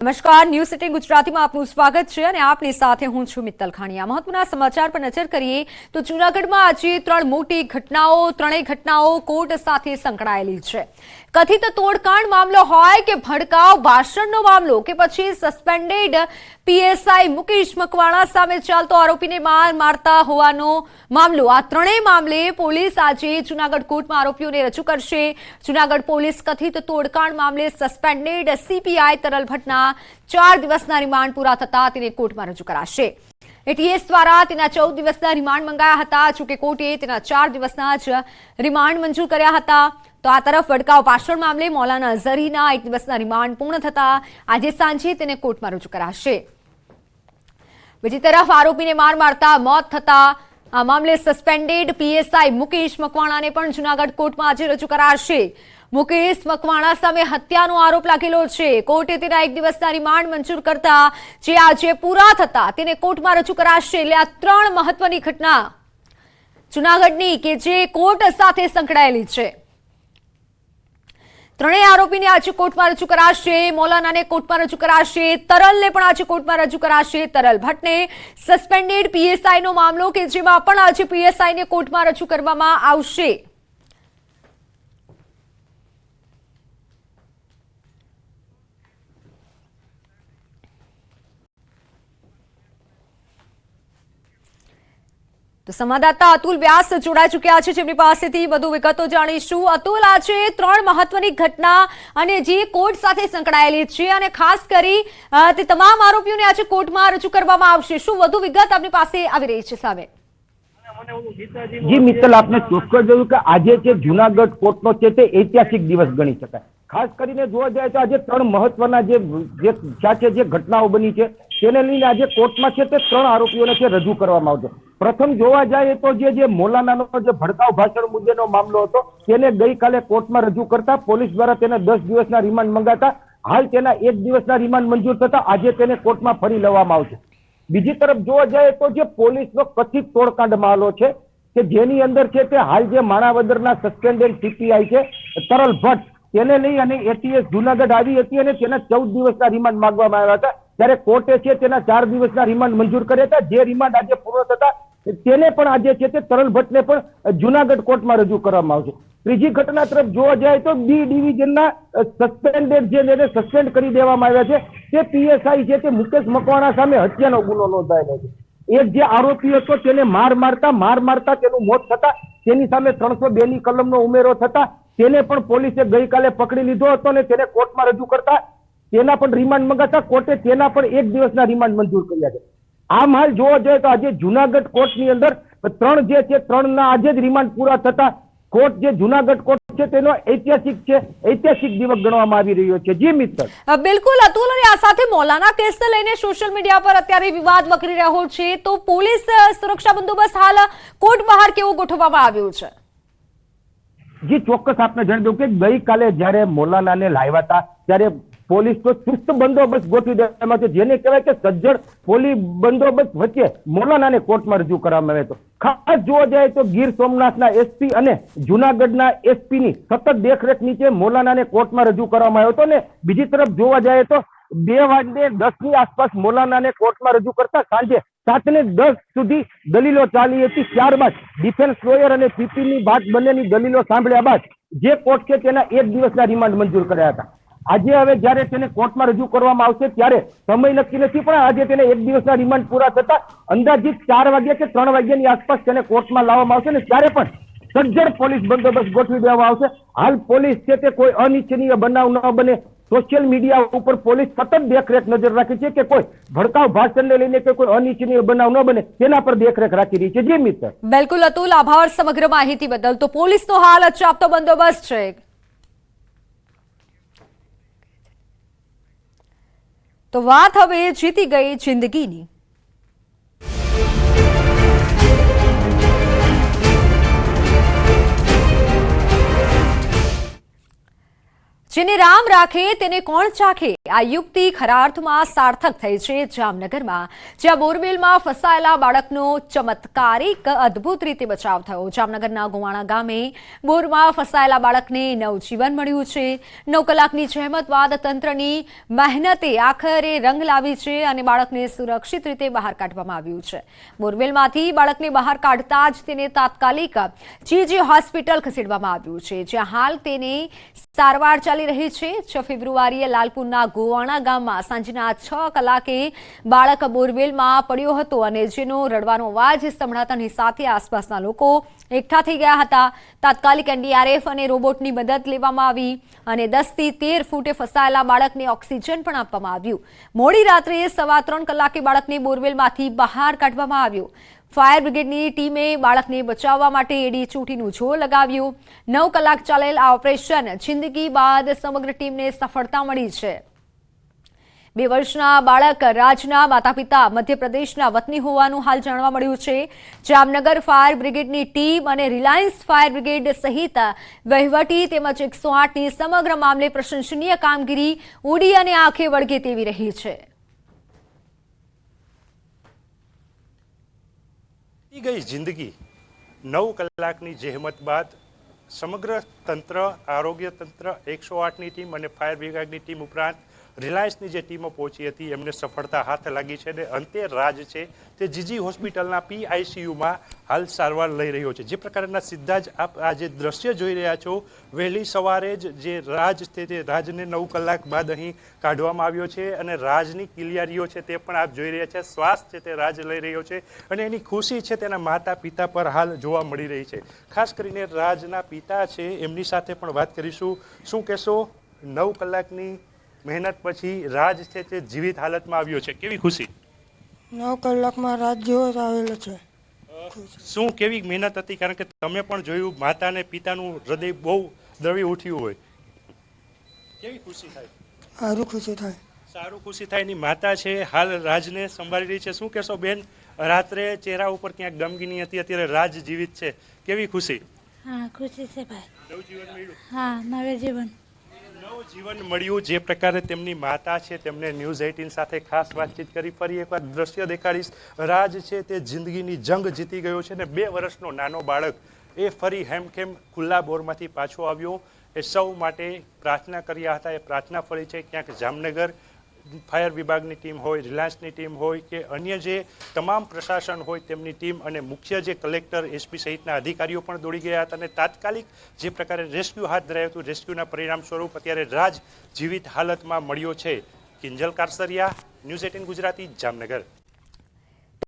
નમસ્કાર news city ગુજરાતીમાં આપનું સ્વાગત છે અને આપની સાથે હું છું મિત્તલ ખાણીયા. મહત્વના સમાચાર પર નજર કરીએ તો જૂનાગઢમાં આજે ત્રણ મોટી ઘટનાઓ, ત્રણેય ઘટનાઓ કોર્ટ સાથે સંકળાયેલી છે. કથિત તોડકાંડ મામલો હોય કે ભડકાવ, ભાષણનો મામલો કે પછી સસ્પેન્ડેડ પીએસઆઈ મુકેશ મકવાણા સામે ચાલતો આરોપીને માર મારતા હોવાનો મામલો. આ ત્રણેય મામલે પોલીસ આજે જૂનાગઢ કોર્ટમાં આરોપીઓને રજૂ કરશે. જૂનાગઢ પોલીસ કથિત તોડકાંડ મામલે સસ્પેન્ડેડ સીપીઆઈ તરલ ભટ્ટના ચાર દિવસના રિમાન્ડ પૂરા થતા તેને કોર્ટમાં રજૂ કરાશે. એટીએસ દ્વારા તેના ચૌદ દિવસના રિમાન્ડ મંગાયા હતા, જોકે કોર્ટે તેના ચાર દિવસના જ રિમાન્ડ મંજૂર કર્યા હતા. તો આ તરફ વડકાવ પાછળ મામલે મૌલાના ઝરીના એક દિવસના રિમાન્ડ પૂર્ણ થતા આજે સાંજે તેને કોર્ટમાં રજૂ કરાશે. બીજી તરફ આરોપીને માર મારતા મોત થતા આ મામલે સસ્પેન્ડેડ પીએસઆઈ મુકેશ મકવાણાને પણ જૂનાગઢ કોર્ટમાં આજે રજૂ કરાશે. મુકેશ મકવાણા સામે હત્યાનો આરોપ લાગેલો છે. કોર્ટે તેના એક દિવસના રિમાન્ડ મંજૂર કરતા જે આજે પૂરા થતા તેને કોર્ટમાં રજૂ કરાશે. એટલે આ ત્રણ મહત્વની ઘટના જૂનાગઢની કે જે કોર્ટ સાથે સંકળાયેલી છે. ત્રણેય આરોપીને આજે કોર્ટમાં રજૂ કરાશે. મૌલાનાને કોર્ટમાં રજૂ કરાશે. તરલને પણ આજે કોર્ટમાં રજૂ કરાશે. તરલ ભટ્ટને સસ્પેન્ડેડ પીએસઆઈનો મામલો કે જેમાં પણ આજે પીએસઆઈને કોર્ટમાં રજૂ કરવામાં આવશે. તો સંવાદદાતા અતુલ વ્યાસ જોડાઈ ચૂક્યા છે. જેમની પાસેથી વધુ વિગતો જાણીશું. અતુલ, આજે ત્રણ મહત્વની ઘટના અને જે કોર્ટ સાથે સંકળાયેલી છે અને ખાસ કરી તે તમામ આરોપીઓને આજે કોર્ટમાં રજૂ કરવામાં આવશે. શું વધુ વિગત આપની પાસે આવી રહી છે સામે? જી મિત્તલ આપને ચોક્કસ જોયું કે આજે જે જુનાગઢ કોર્ટનો છે તે ઐતિહાસિક દિવસ ગણી શકાય. ખાસ કરીને જોવા જાય તો આજે ત્રણ મહત્વના જે જે ઘટનાઓ બની છે, તેને લઈને આજે કોર્ટમાં છે તે ત્રણ આરોપીઓને છે રજૂ કરવામાં આવશે. પ્રથમ જોવા જાય તો જે જે મોલાનાનો જે ભડકાઉ ભાષણ મુદ્દેનો મામલો હતો, તેને ગઈકાલે કોર્ટમાં રજૂ કરતા પોલીસ દ્વારા તેને દસ દિવસના રિમાન્ડ મંગાતા, હાલ તેના એક દિવસના રિમાન્ડ મંજૂર થતા આજે તેને કોર્ટમાં ફરી લેવામાં આવશે. બીજી તરફ જોવા જાય તો જે પોલીસનો કથિત તોડકાંડ મામલો છે, કે જેની અંદર છે તે હાલ જે માણાવદરના સસ્પેન્ડેડ સીપીઆઈ છે, તરલ ભટ્ટ, તેને લઈ અને એટીએસ જુનાગઢ આવી હતી અને તેના ચૌદ દિવસના રિમાન્ડ માંગવામાં આવ્યા હતા. ત્યારે કોર્ટે છે તેના ચાર દિવસના રિમાન્ડ મંજૂર કર્યા હતા. જે રિમાન્ડ આજે પૂર્ણ થતા તેને પણ આજે છે તે તરલ ભટ્ટને પણ જુનાગઢ કોર્ટમાં રજૂ કરવામાં આવશે. ત્રીજી ઘટના તરફ જોવા જાય તો બી ડિવિઝનના સસ્પેન્ડેડ જે તેને સસ્પેન્ડ કરી દેવામાં આવ્યા છે, તે પીએસઆઈ છે તે મુકેશ મકવાણા સામે હત્યાનો ગુનો નોંધાયેલો છે. એક જે આરોપી હતો તેને માર મારતા માર મારતા તેનું મોત થતા, તેની સામે ત્રણસો બે ની કલમનો ઉમેરો થતા, તેને પણ પોલીસે ગઈકાલે પકડી લીધો હતો અને તેને કોર્ટમાં રજૂ કરતા, તેના પણ રિમાન્ડ મંગાતા, કોર્ટે તેના પણ એક દિવસના રિમાન્ડ મંજૂર કર્યા છે. આમ હાલ જોવા જોઈએ તો આજે જુનાગઢ કોર્ટની અંદર ત્રણ જે છે ત્રણના આજે જ રિમાન્ડ પૂરા થતા. કોર્ટ જે જુનાગઢ કોર્ટ છે તેનો ઐતિહાસિક છે ઐતિહાસિક દિવસ ગણવામાં આવી રહ્યો છે. જી મિત્ર. બિલકુલ અતુલ અને આ સાથે મોલાના કેસને લઈને સોશિયલ મીડિયા પર અત્યારે વિવાદ વકરી રહ્યો છે. તો પોલીસ સુરક્ષા બંદોબસ્ત હાલ કોર્ટ બહાર કેવો ગોઠવવામાં આવ્યો છે? જી ચોક્કસ આપને જણાવી દઉં કે ગઈકાલે જ્યારે મોલાનાને લાવ્યા હતા ત્યારે પોલીસ તો ચુસ્ત બંદોબસ્ત ગોઠવી દેવામાં જેને કહેવાય કે સજ્જડ પોલીસ બંદોબસ્ત વચ્ચે મોલાનાને કોર્ટમાં રજૂ કરવામાં આવ્યો હતો. ખાસ જોવા જાય તો ગીર સોમનાથના એસપી અને જુનાગઢના એસપી ની સતત દેખરેખ નીચે મોલાનાને કોર્ટમાં રજૂ કરવામાં આવ્યો હતો ને બીજી તરફ જોવા જાય તો બે વાગે દસની આસપાસ મોલાનાને કોર્ટમાં રજૂ કરતા સાંજે સાત ને દસ સુધી દલીલો ચાલી હતી. ત્યારબાદ ડિફેન્સ લોયર અને પીપી ની વાત બંનેની દલીલો સાંભળ્યા બાદ જે કોર્ટ છે તેના એક દિવસના રિમાન્ડ મંજૂર કર્યા હતા. આજે હવે જ્યારે તેને કોર્ટમાં રજૂ કરવામાં આવશે, ત્યારે સમય નક્કી નથી, પણ આજે તેને એક દિવસના રિમાન્ડ પૂરા થતા અંદાજિત ચાર વાગ્યા કે ત્રણ વાગ્યાની આસપાસ તેને કોર્ટમાં લાવવામાં આવશે અને ત્યારે પણ સજ્જડ પોલીસ બંદોબસ્ત ગોઠવી દેવામાં આવશે. હાલ પોલીસ છે તે કોઈ અનિચ્છનીય બનાવ ન બને. સોશિયલ મીડિયા ઉપર પોલીસ સતત દેખરેખ નજર રાખી છે કે કોઈ ભડકાવ ભાષણને લઈને કે કોઈ અનિચ્છનીય બનાવ ન બને, તેના પર દેખરેખ રાખી રહી છે. જે મિત્ર. બિલકુલ અતુલ, આભાર સમગ્ર માહિતી બદલ. તો પોલીસનો હાલ ચાપતો બંદોબસ્ત છે. તો વાત હવે જીતી ગઈ જિંદગીની. જેને રામ રાખે તેને કોણ ચાખે? આ યુક્તિ ખરા અર્થમાં સાર્થક થઈ છે જામનગરમાં, જ્યાં બોરવેલમાં ફસાયેલા બાળકનો ચમત્કારિક અદ્ભુત રીતે બચાવ થયો. જામનગરના ગોવાણા ગામે બોરમાં ફસાયેલા બાળકને નવજીવન મળ્યું છે. નવ કલાકની જહેમતવાદ તંત્રની મહેનતે આખરે રંગ લાવી છે અને બાળકને સુરક્ષિત રીતે બહાર કાઢવામાં આવ્યું છે. બોરવેલમાંથી બાળકને બહાર કાઢતા જ તેને તાત્કાલિક જીજી હોસ્પિટલ ખસેડવામાં આવ્યું છે, જ્યાં હાલ તેને સારવાર ચાલી રહી છે. છ ફેબ્રુઆરીએ લાલપુરના ગોવાણા ગામમાં સાંજના છ કલાકે બાળક બોરવેલમાં પડ્યો હતો અને જેનો રડવાનો અવાજ સંભળાતાની સાથે આસપાસના લોકો એકઠા થઈ ગયા હતા. તાત્કાલિક એનડીઆરએફ અને રોબોટની મદદ લેવામાં આવી અને દસથી તેર ફૂટે ફસાયેલા બાળકને ઓક્સિજન પણ આપવામાં આવ્યું. મોડી રાત્રે સવા ત્રણ કલાકે બાળકને બોરવેલમાંથી બહાર કાઢવામાં આવ્યું. ફાયર બ્રિગેડની ટીમે બાળકને બચાવવા માટે એડી ચૂંટીનું જોર લગાવ્યું. નવ કલાક ચાલેલ આ ઓપરેશન. જિંદગી બાદ સમગ્ર ટીમને સફળતા મળી છે. બે વર્ષના બાળક રાજના માતા પિતા મધ્યપ્રદેશના વતની હોવાનું હાલ જાણવા મળ્યું છે. જામનગર ફાયર બ્રિગેડની ટીમ અને રિલાયન્સ ફાયર બ્રિગેડ સહિત વહીવટી તેમજ એકસો આઠની સમગ્ર મામલે પ્રશંસનીય કામગીરી ઉડી અને આંખે વળગે તેવી રહી છે. ગઈ જિંદગી નવ કલાકની જહેમત બાદ સમગ્ર તંત્ર, આરોગ્ય તંત્ર, એકસો આઠની ટીમ અને ફાયર બ્રિગેડની ટીમ ઉપરાંત રિલાયન્સની જે ટીમો પહોંચી હતી, એમને સફળતા હાથ લાગી છે અને અંતે રાજ છે તે જીજી હોસ્પિટલના પીઆઈસીયુમાં હાલ સારવાર લઈ રહ્યો છે. જે પ્રકારના સીધા જ આપ આ જે દ્રશ્ય જોઈ રહ્યા છો, વહેલી સવારે જ જે રાજ છે તે રાજને નવ કલાક બાદ અહીં કાઢવામાં આવ્યો છે અને રાજની કિલિયારીઓ છે તે પણ આપ જોઈ રહ્યા છે, શ્વાસ છે તે રાજ લઈ રહ્યો છે અને એની ખુશી છે તેના માતા પિતા પર હાલ જોવા મળી રહી છે. ખાસ કરીને રાજના પિતા છે, એમની સાથે પણ વાત કરીશું. શું કહેશો? નવ કલાકની મહેનત પછી રાજ છે તે જીવિત હાલતમાં આવ્યો છે. કેવી ખુશી? નવ કલાકમાં રાજ જેવો જ આવેલો છે. શું કેવી મહેનત હતી? કારણ કે તમે પણ જોયું માતા ને પિતાનું હૃદય બહુ દ્રવી ઉઠ્યું હોય. કેવી ખુશી થાય? સારું ખુશી થાય. સારું ખુશી થાય એની માતા છે હાલ રાજને સંભાળી રહી છે. શું કહેશો બેન? રાત્રે ચહેરા ઉપર ક્યાંક ગમગીની હતી અત્યારે રાજ જીવિત છે. કેવી ખુશી? હા ખુશી છે ભાઈ. નવજીવન મળ્યું. હા નવે જીવન જીવન મળ્યું જે પ્રકારે તેમની માતા છે, તેમને ન્યૂઝ એઇટીન સાથે ખાસ વાતચીત કરી, ફરી એકવાર દ્રશ્ય દેખાડીશ. રાજ છે તે જિંદગીની જંગ જીતી ગયો છે ને બે વર્ષનો નાનો બાળક એ ફરી હેમખેમ ખુલ્લા બોરમાંથી પાછો આવ્યો. એ સૌ માટે પ્રાર્થના કર્યા હતા. એ પ્રાર્થના ફરી છે ક્યાંક જામનગર ફાયર વિભાગની ટીમ હોય, રિલાયન્સની ટીમ હોય કે અન્ય જે તમામ પ્રશાસન હોય તેમની ટીમ અને મુખ્ય જે કલેક્ટર, એસપી સહિતના અધિકારીઓ પણ દોડી ગયા હતા અને તાત્કાલિક જે પ્રકારે રેસ્ક્યુ હાથ ધરાયું હતું, રેસ્ક્યુના પરિણામ સ્વરૂપ અત્યારે રાજ જીવિત હાલતમાં મળ્યો છે. Kinjal Karsariya, news eighteen Gujarati, Jamnagar.